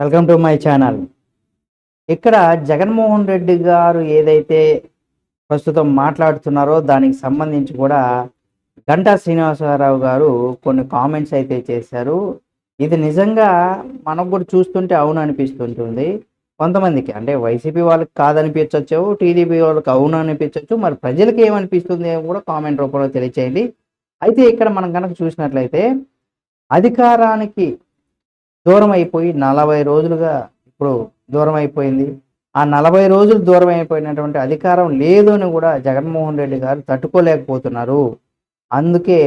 Welcome to my channel. ఇక్కడ జగన్మోహన్ రెడ్డి గారు ఏదైతే ప్రస్తుతం మాట్లాడుతున్నారో దానికి సంబంధించి కూడా గంటా శ్రీనివాసరావు గారు కొన్ని కామెంట్స్ అయితే చేశారు. ఇది నిజంగా మనకు కూడా చూస్తుంటే అవును అనిపిస్తుంటుంది. కొంతమందికి అంటే వైసీపీ వాళ్ళకి కాదనిపించవచ్చు టీడీపీ వాళ్ళకి అవును అనిపించవచ్చు మరి ప్రజలకి ఏమనిపిస్తుంది అని కూడా కామెంట్ రూపంలో తెలియచేయండి. అయితే ఇక్కడ మనం కనుక చూసినట్లయితే అధికారానికి దూరం అయిపోయి నలభై రోజులుగా ఇప్పుడు దూరం అయిపోయింది ఆ నలభై రోజులు దూరం అయిపోయినటువంటి అధికారం లేదు అని కూడా జగన్మోహన్ రెడ్డి గారు తట్టుకోలేకపోతున్నారు. అందుకే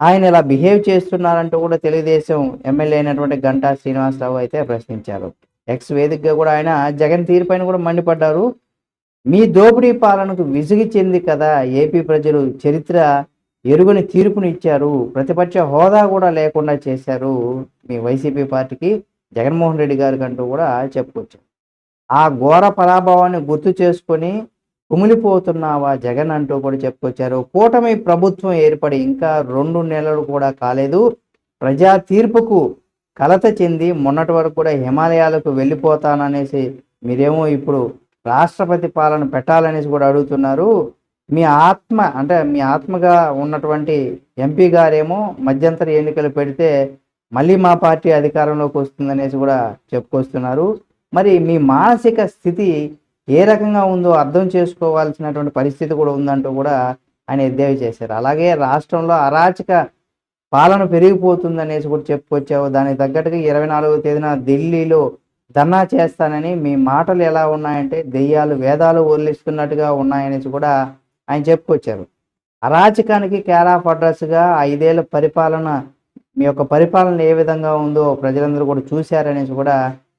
ఆయన ఇలా బిహేవ్ చేస్తున్నారంటూ కూడా తెలుగుదేశం ఎమ్మెల్యే అయినటువంటి గంటా శ్రీనివాసరావు అయితే ప్రశ్నించారు. ఎక్స్ వేదికగా కూడా ఆయన జగన్ తీరుపైన కూడా మండిపడ్డారు. మీ దోపిడీ పాలనకు విసిగి చెంది కదా ఏపీ ప్రజలు చరిత్ర ఎరుగని తీర్పుని ఇచ్చారు. ప్రతిపక్ష హోదా కూడా లేకుండా చేశారు మీ వైసీపీ పార్టీకి జగన్మోహన్ రెడ్డి గారికి అంటూ కూడా చెప్పుకోవచ్చు ఆ ఘోర పరాభవాన్ని గుర్తు చేసుకొని కుమిలిపోతున్నావా జగన్ అంటూ కూడా చెప్పుకొచ్చారు. కూటమి ప్రభుత్వం ఏర్పడి ఇంకా రెండు నెలలు కూడా కాలేదు. ప్రజా తీర్పుకు కలత చెంది మొన్నటి వరకు కూడా హిమాలయాలకు వెళ్ళిపోతాననేసి మీరేమో ఇప్పుడు రాష్ట్రపతి పాలన పెట్టాలనేసి కూడా అడుగుతున్నారు. మీ ఆత్మ అంటే మీ ఆత్మగా ఉన్నటువంటి ఎంపీ గారేమో మధ్యంతర ఎన్నికలు పెడితే మళ్ళీ మా పార్టీ అధికారంలోకి వస్తుందనేసి కూడా చెప్పుకొస్తున్నారు. మరి మీ మానసిక స్థితి ఏ రకంగా ఉందో అర్థం చేసుకోవాల్సినటువంటి పరిస్థితి కూడా ఉందంటూ కూడా ఆయన ఎద్దేవి చేశారు. అలాగే రాష్ట్రంలో అరాచక పాలన పెరిగిపోతుందనేసి కూడా చెప్పుకొచ్చావు. దానికి తగ్గట్టుగా ఇరవై నాలుగవ తేదీన ఢిల్లీలో ధర్నా చేస్తానని మీ మాటలు ఎలా ఉన్నాయంటే దెయ్యాలు వేదాలు వదిలిస్తున్నట్టుగా ఉన్నాయనేసి కూడా ఆయన చెప్పుకొచ్చారు. అరాచకానికి కేర్ ఆఫ్ అడ్రస్గా ఐదేళ్ళ పరిపాలన మీ యొక్క పరిపాలన ఏ విధంగా ఉందో ప్రజలందరూ కూడా చూశారనేసి కూడా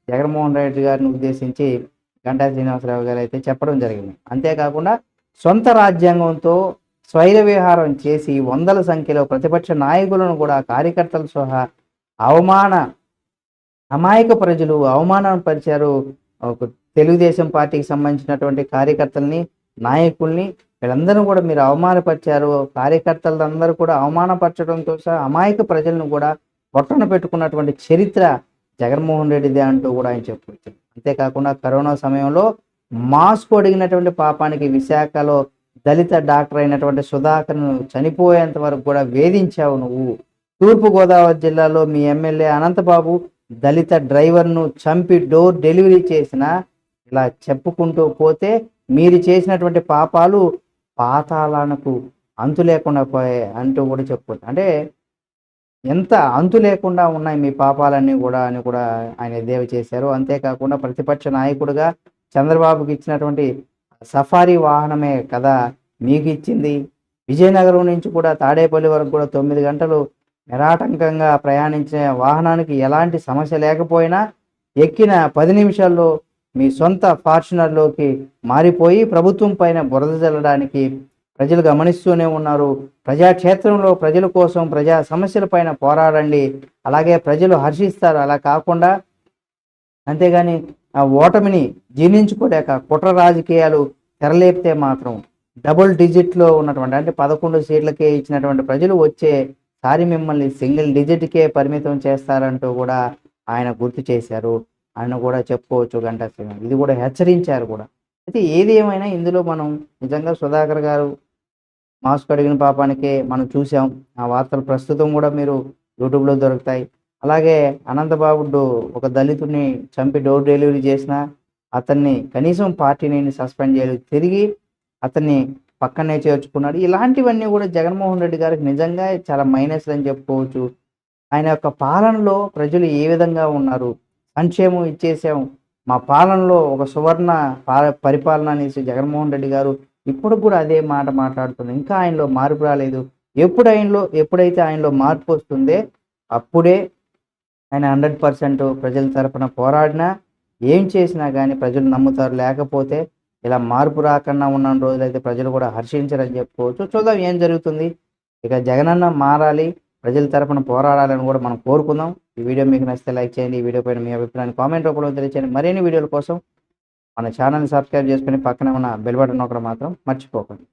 జగన్మోహన్ రెడ్డి గారిని ఉద్దేశించి గంటా శ్రీనివాసరావు గారు అయితే చెప్పడం జరిగింది. అంతేకాకుండా సొంత రాజ్యాంగంతో స్వైర విహారం చేసి వందల సంఖ్యలో ప్రతిపక్ష నాయకులను కూడా కార్యకర్తలు సహా అవమాన అమాయక ప్రజలు అవమానం పరిచారు. ఒక తెలుగుదేశం పార్టీకి సంబంధించినటువంటి కార్యకర్తల్ని నాయకుల్ని వీళ్ళందరూ కూడా మీరు అవమానపరిచారు కార్యకర్తలందరూ కూడా అవమానపరచడంతో సహా అమాయక ప్రజలను కూడా పొట్టన పెట్టుకున్నటువంటి చరిత్ర జగన్మోహన్ రెడ్డిదే అంటూ కూడా ఆయన చెప్పవచ్చు అంతేకాకుండా కరోనా సమయంలో మాస్క్ అడిగినటువంటి పాపానికి విశాఖలో దళిత డాక్టర్ అయినటువంటి సుధాకర్ను చనిపోయేంత వరకు కూడా వేధించావు నువ్వు. తూర్పుగోదావరి జిల్లాలో మీ ఎమ్మెల్యే అనంతబాబు దళిత డ్రైవర్ను చంపి డోర్ డెలివరీ చేసిన ఇలా చెప్పుకుంటూ పోతే మీరు చేసినటువంటి పాపాలు పాతాళానికి అంతు లేకుండా పోయాయి అంటూ కూడా చెప్పుకోవచ్చు. అంటే ఎంత అంతు లేకుండా ఉన్నాయి మీ పాపాలన్నీ కూడా అని కూడా ఆయన దేవ చేశారు. అంతేకాకుండా ప్రతిపక్ష నాయకుడిగా చంద్రబాబుకి ఇచ్చినటువంటి సఫారీ వాహనమే కదా మీకు ఇచ్చింది. విజయనగరం నుంచి కూడా తాడేపల్లి వరకు కూడా తొమ్మిది గంటలు నిరాటంకంగా ప్రయాణించిన వాహనానికి ఎలాంటి సమస్య లేకపోయినా ఎక్కిన పది నిమిషాల్లో మీ సొంత ఫార్చునర్లోకి మారిపోయి ప్రభుత్వం పైన బురద జల్లడానికి ప్రజలు గమనిస్తూనే ఉన్నారు. ప్రజాక్షేత్రంలో ప్రజల కోసం ప్రజా సమస్యల పైన పోరాడండి. అలాగే ప్రజలు హర్షిస్తారు. అలా కాకుండా అంతేగాని ఆ ఓటమిని జీర్ణించుకోలేక కుట్ర రాజకీయాలు తెరలేపితే మాత్రం డబుల్ డిజిట్లో ఉన్నటువంటి అంటే పదకొండు సీట్లకే ఇచ్చినటువంటి ప్రజలు వచ్చే సారి మిమ్మల్ని సింగిల్ డిజిట్కే పరిమితం చేస్తారంటూ కూడా ఆయన గుర్తు చేశారు. ఆయన కూడా చెప్పుకోవచ్చు గంటా శ్రీనివాస్ ఇది కూడా హెచ్చరించారు కూడా. అయితే ఏది ఏమైనా ఇందులో మనం నిజంగా సుధాకర్ గారు మాస్క్ అడిగిన పాపానికే మనం చూసాం ఆ వార్తలు ప్రస్తుతం కూడా మీరు యూట్యూబ్లో దొరుకుతాయి. అలాగే అనంతబాబుడు ఒక దళితుడిని చంపి డోర్ డెలివరీ చేసిన అతన్ని కనీసం పార్టీని సస్పెండ్ చేయలేదు. తిరిగి అతన్ని పక్కనే చేర్చుకున్నాడు. ఇలాంటివన్నీ కూడా జగన్మోహన్ రెడ్డి గారికి నిజంగా చాలా మైనస్ అని చెప్పుకోవచ్చు. ఆయన యొక్క పాలనలో ప్రజలు ఏ విధంగా ఉన్నారు? సంక్షేమం ఇచ్చేసాం మా పాలనలో ఒక సువర్ణ పరిపాలన అనేసి జగన్మోహన్ రెడ్డి గారు ఇప్పుడు కూడా అదే మాట మాట్లాడుతుంది. ఇంకా ఆయనలో మార్పు రాలేదు. ఎప్పుడు ఆయనలో ఎప్పుడైతే ఆయనలో మార్పు వస్తుందే అప్పుడే ఆయన హండ్రెడ్ పర్సెంట్ ప్రజల తరపున పోరాడినా ఏం చేసినా కానీ ప్రజలు నమ్ముతారు. లేకపోతే ఇలా మార్పు రాకుండా ఉన్న రోజులైతే ప్రజలు కూడా హర్షించరని చెప్పుకోవచ్చు. చూద్దాం ఏం జరుగుతుంది. ఇక జగనన్న మారాలి ప్రజల తరపున పోరాడాలని కూడా మనం కోరుకుందాం. ఈ వీడియో మీకు నచ్చితే లైక్ చేయండి. ఈ వీడియో పైన మీ అభిప్రాయాన్ని కామెంట్ రూపంలో తెలియచేయండి. మరిన్ని వీడియోల కోసం మన ఛానల్ని సబ్స్క్రైబ్ చేసుకుని పక్కనే ఉన్న బెల్ బటన్ ఒకటి మాత్రం మర్చిపోకండి.